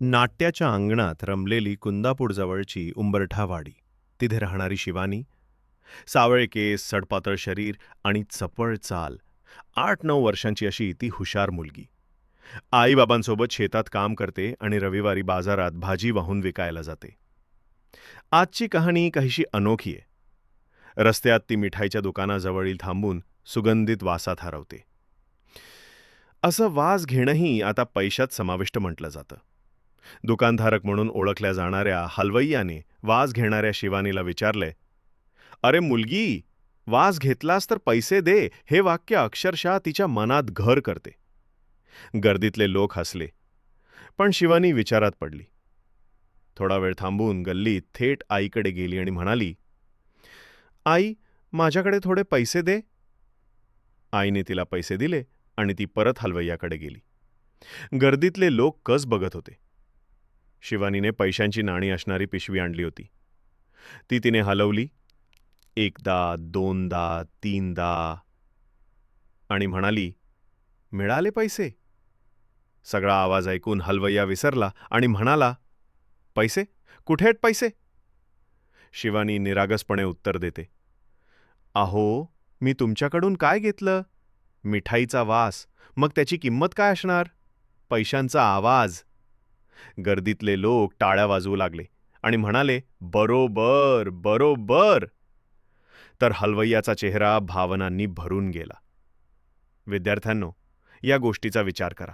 नाट्याच्या अंगणात रमलेली कुंदापूरजवळची उंबरठावाडी. तिथे राहणारी शिवानी सावळे केस सडपातळ शरीर आणि चपळ चाल. आठ नऊ वर्षांची अशी ती हुशार मुलगी. आईबाबांसोबत शेतात काम करते आणि रविवारी बाजारात भाजी वाहून विकायला जाते. आजची कहाणी काहीशी अनोखी आहे. रस्त्यात ती मिठाईच्या दुकानाजवळील थांबून सुगंधित वासात हरवते असं वास घेणंही आता पैशात समाविष्ट म्हटलं जातं. दुकानधारक म्हणून ओळखल्या जाणाऱ्या हलवय्याने वास घेणाऱ्या शिवानीला विचारले अरे मुलगी वास घेतलास तर पैसे दे हे वाक्य अक्षरशः तिच्या मनात घर करते. गर्दीतले लोक हसले पण शिवानी विचारात पडली. थोडा वेळ थांबून गल्लीत थेट आईकडे गेली आणि म्हणाली आई माझ्याकडे थोडे पैसे दे. आईने तिला पैसे दिले आणि ती परत हलवय्याकडे गेली. गर्दीतले लोक कस बघत होते. शिवानीने पैशांची नाणी असणारी पिशवी आणली होती. ती तिने हलवली. एकदा दोनदा तीनदा. आणि म्हणाली मिळाले पैसे. सगळा आवाज ऐकून हलवय्या विसरला आणि म्हणाला पैसे? कुठे आहेत पैसे? शिवानी निरागसपणे उत्तर देते अहो मी तुमच्याकडून काय घेतलं? मिठाईचा वास. मग त्याची किंमत काय असणार? पैशांचा आवाज. गर्दीतले लोक टाळ्या वाजवू लागले आणि म्हणाले बरोबर बरोबर. तर हलवय्याचा चेहरा भावनांनी भरून गेला. विद्यार्थ्यांनो या गोष्टीचा विचार करा.